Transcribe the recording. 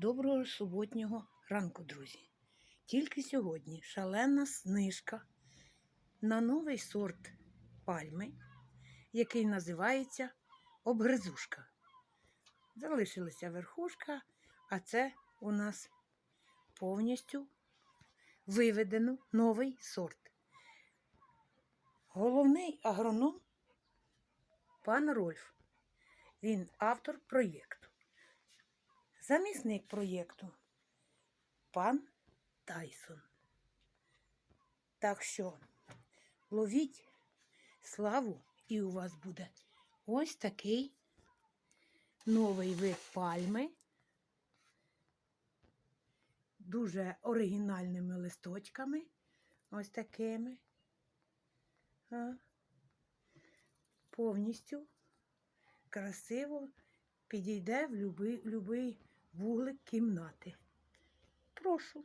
Доброго суботнього ранку, друзі. Тільки сьогодні шалена знижка на новий сорт пальми, який називається обгризушка. Залишилася верхушка, а це у нас повністю виведено новий сорт. Головний агроном пан Рольф. Він автор проєкту. Замісник проєкту пан Тайсон. Так що ловіть славу, і у вас буде ось такий новий вид пальми. Дуже оригінальними листочками. Ось такими. Повністю красиво підійде в будь-який вуглик кімнати. Прошу.